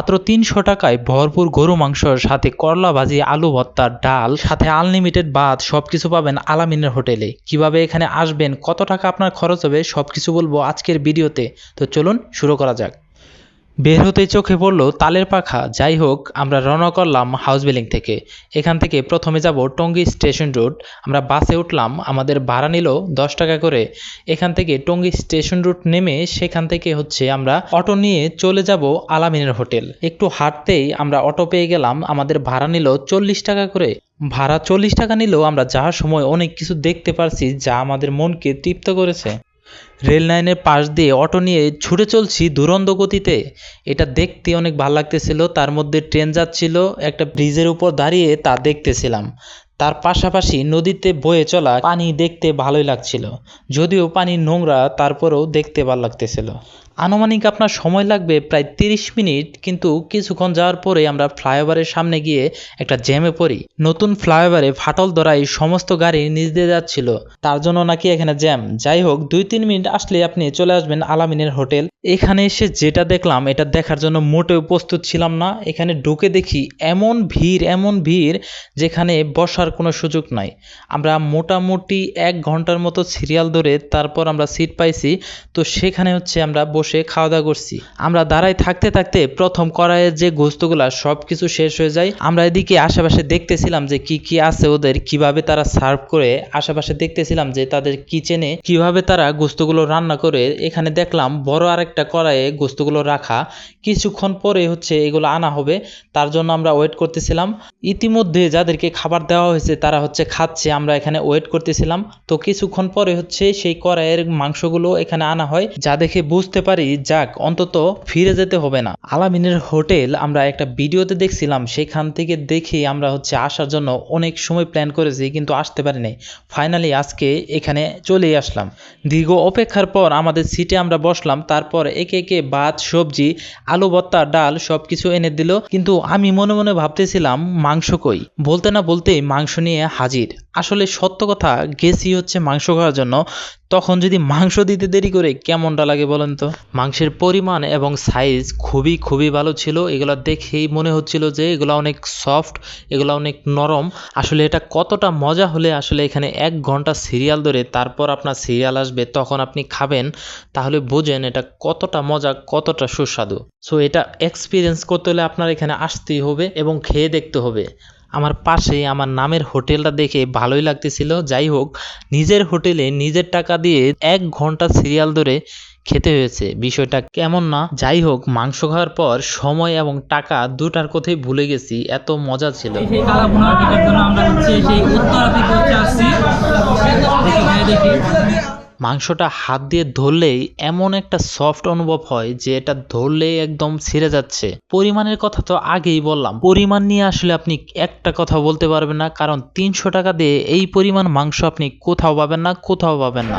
মাত্র তিনশো টাকায় ভরপুর গরু মাংস সাথে করলা ভাজি, আলু ভত্তার ডাল, সাথে আনলিমিটেড ভাত, সবকিছু পাবেন আলামিনের হোটেলে। কীভাবে এখানে আসবেন, কত টাকা আপনার খরচ হবে, সবকিছু বলব আজকের ভিডিওতে। তো চলুন শুরু করা যাক। বের হতে চোখে পড়ল তালের পাখা। যাই হোক, আমরা রওনা করলাম হাউস বিল্ডিং থেকে। এখান থেকে প্রথমে যাব টঙ্গী স্টেশন রোড। আমরা বাসে উঠলাম, আমাদের ভাড়া নিল দশ টাকা করে। এখান থেকে টঙ্গী স্টেশন রুট নেমে সেখান থেকে হচ্ছে আমরা অটো নিয়ে চলে যাব আলামিনের হোটেল। একটু হাঁটতেই আমরা অটো পেয়ে গেলাম, আমাদের ভাড়া নিল চল্লিশ টাকা করে। ভাড়া চল্লিশ টাকা নিলেও আমরা যাওয়ার সময় অনেক কিছু দেখতে পারছি যা আমাদের মনকে তৃপ্ত করেছে। রেল লাইনের পাশ দিয়ে অটো নিয়ে ছুটে চলছি দুরন্ত গতিতে। এটা দেখতে অনেক ভালো লাগতেছিল। তার মধ্যে ট্রেন যাচ্ছিল, একটা ব্রিজের উপর দাঁড়িয়ে তা দেখতেছিলাম। তার পাশাপাশি নদীতে বয়ে চলা পানি দেখতে ভালোই লাগছিল, যদিও পানি নোংরা তারপরেও দেখতে ভালো লাগতেছিল। আনুমানিক আপনার সময় লাগবে প্রায় তিরিশ মিনিট, কিন্তু কিছুক্ষণ যাওয়ার পরে আমরা ফ্লাইওভারের সামনে গিয়ে একটা জ্যামে পড়ি। নতুন ফ্লাইওভারে ফাটল ধরায় সমস্ত গাড়ি নিচ দিয়ে যাচ্ছিল, তার জন্য নাকি এখানে জ্যাম। যাই হোক, দুই তিন মিনিট আসলে আপনি চলে আসবেন আলামিনের হোটেল। এখানে এসে যেটা দেখলাম, এটা দেখার জন্য মোটেও প্রস্তুত ছিলাম না। এখানে ঢুকে দেখি এমন ভিড় এমন ভিড় যেখানে বসার কোনো সুযোগ নাই। আমরা মোটামুটি এক ঘণ্টার মতো সিরিয়াল ধরে তারপর আমরা সিট পাইছি, তো সেখানে হচ্ছে আমরা বসে খাওয়া দাওয়া করছি। আমরা দাঁড়ায় থাকতে থাকতে প্রথম কড়াইয়ের যে গোস্তগুলা সব কিছু শেষ হয়ে যায়। আমরা এদিকে আশেপাশে দেখতেছিলাম যে কি কি আছে ওদের, কীভাবে তারা সার্ভ করে। আশেপাশে দেখতেছিলাম যে তাদের কিচেনে কীভাবে তারা গোস্তগুলো রান্না করে। এখানে দেখলাম বড় আরেকটা কড়াইয়ে গোস্তগুলো রাখা। কিছুক্ষণ পরে হচ্ছে এগুলো আনা হবে। তার জন্য আমরা ওয়েট করতেছিলাম। ইতিমধ্যে যাদেরকে খাবার দেওয়া হয়েছে, তারা হচ্ছে খাচ্ছে, আমরা এখানে ওয়েট করতেছিলাম। তো কিছুক্ষণ পরে হচ্ছে সেই কড়াইয়ের মাংসগুলো এখানে আনা হয়, যা দেখে বুঝতে পারি, যাক, অন্তত ফিরে যেতে হবে না। আলামিনের হোটেল আমরা একটা ভিডিওতে দেখছিলাম, সেখান থেকে দেখে আমরা হচ্ছে আসার জন্য অনেক সময় প্ল্যান করেছি, কিন্তু আসতে পারিনি ফাইনালি আজকে এখানে চলেই আসলাম। দীর্ঘ অপেক্ষার পর আমাদের সিটে আমরা বসলাম, তারপর একে একে ভাত, সবজি, আলু ভর্তা, ডাল সব কিছু এনে দিল, কিন্তু আমি মনে মনে ভাবতেছিলাম, মাংস কই? বলতে না বলতেই মাংস নিয়ে হাজির। আসলে সত্য কথা, গেছি হচ্ছে মাংস খাওয়ার জন্য। তখন যদি মাংস দিতে দেরি করে, কেমনটা লাগে বলেন তো? মাংসের পরিমাণ এবং সাইজ খুবই খুবই ভালো ছিল। এগুলো দেখেই মনে হচ্ছিল যে, এগুলো অনেক সফট এগুলো অনেক নরম। আসলে এটা কতটা মজা হলে আসলে এখানে এক ঘণ্টা সিরিয়াল ধরে তারপর আপনার সিরিয়াল আসবে, তখন আপনি খাবেন। তাহলে বোঝেন এটা কতটা মজা, কতটা সুস্বাদু। সো এটা এক্সপিরিয়েন্স করতে হলে আপনার এখানে আসতেই হবে এবং খেয়ে দেখতে হবে। আমার পাশে আমার নামের হোটেলটা দেখে ভালোই লাগতেছিল। যাই হোক, নিজের হোটেলে নিজের টাকা দিয়ে এক ঘণ্টা সিরিয়াল ধরে খেতে হয়েছে বিষয়টা কেমন না। যাই হোক, মাংস খাওয়ার পর সময় এবং টাকা দুটার কথাই ভুলে গেছি, এত মজা ছিল। সেই হচ্ছে আসছি। মাংসটা হাত দিয়ে ধরলেই এমন একটা সফট অনুভব হয় যে এটা ধরলেই একদম ছিঁড়ে যাচ্ছে। পরিমাণের কথা তো আগেই বললাম। পরিমাণ নিয়ে আসলে আপনি একটা কথা বলতে পারবেন না, কারণ তিনশো টাকা দিয়ে এই পরিমাণ মাংস আপনি কোথাও পাবেন না, কোথাও পাবেন না।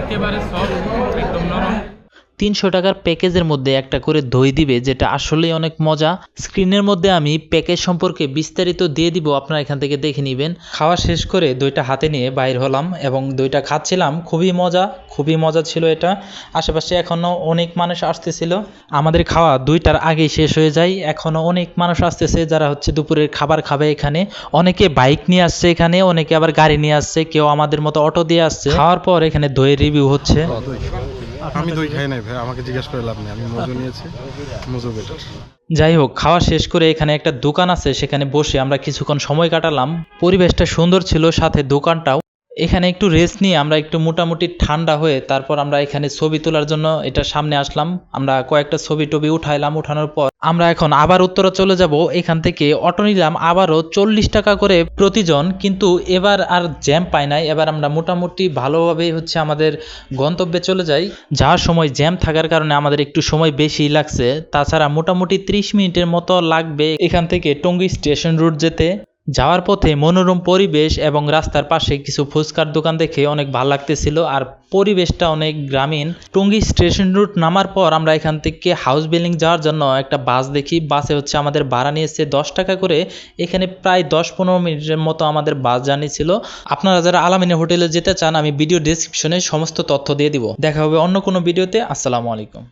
একেবারে সফট একদম নরম। তিনশো টাকার প্যাকেজের মধ্যে একটা করে দই দিবে, যেটা আসলেই অনেক মজা। স্ক্রিনের মধ্যে আমি প্যাকেজ সম্পর্কে বিস্তারিত দিয়ে দিব, আপনারা এখান থেকে দেখে নেবেন। খাওয়া শেষ করে দইটা হাতে নিয়ে বাইর হলাম এবং দইটা খাচ্ছিলাম। খুবই মজা খুবই মজা ছিল এটা। আশেপাশে এখনও অনেক মানুষ আসতেছিল। আমাদের খাওয়া দুইটার আগেই শেষ হয়ে যায়। এখনও অনেক মানুষ আসতেছে যারা হচ্ছে দুপুরের খাবার খাবে এখানে। অনেকে বাইক নিয়ে আসছে এখানে, অনেকে আবার গাড়ি নিয়ে আসছে। কেউ আমাদের মতো অটো দিয়ে আসছে। খাওয়ার পর এখানে দইয়ের রিভিউ হচ্ছে। আমি দই খাই নাই ভাই আমাকে জিজ্ঞেস করে লাভ নেই আমি মজু নিয়েছি মজু বেটার। যাই হোক খাওয়া শেষ করে এখানে একটা দোকান আছে সেখানে বসে আমরা কিছুক্ষণ সময় কাটালাম। পরিবেশটা সুন্দর ছিল সাথে দোকানটাও। এখানে একটু রেস্ট নিয়ে আমরা একটু মোটামুটি ঠান্ডা হয়ে তারপর আমরা এখানে ছবি তোলার জন্য এটা সামনে আসলাম। আমরা কয়েকটা ছবি টবি উঠাইলাম, উঠানোর পর আমরা এখন আবার উত্তরে চলে যাব। এখান থেকে অটো নিলাম আবারও চল্লিশ টাকা করে প্রতিজন, কিন্তু এবার আর জ্যাম পাই নাই। এবার আমরা মোটামুটি ভালোভাবে হচ্ছে আমাদের গন্তব্যে চলে যাই। যাওয়ার সময় জ্যাম থাকার কারণে আমাদের একটু সময় বেশি লাগছে। তাছাড়া মোটামুটি ত্রিশ মিনিটের মতো লাগবে এখান থেকে টঙ্গী স্টেশন রুট যেতে। যাওয়ার পথে মনোরম পরিবেশ এবং রাস্তার পাশে কিছু ফুচকার দোকান দেখে অনেক ভালো লাগতেছিল, আর পরিবেশটা অনেক গ্রামীণ। টঙ্গী স্টেশন রুট নামার পর আমরা এখান থেকে হাউস বিল্ডিং যাওয়ার জন্য একটা বাস দেখি। বাসে হচ্ছে আমাদের ভাড়া নিয়েছে দশ টাকা করে। এখানে প্রায় দশ পনেরো মিনিটের মতো আমাদের বাস জার্নি ছিল। আপনারা যারা আলামিনের হোটেলে যেতে চান, আমি ভিডিও ডিসক্রিপশনে সমস্ত তথ্য দিয়ে দিব। দেখা হবে অন্য কোনো ভিডিওতে। আসসালামু আলাইকুম।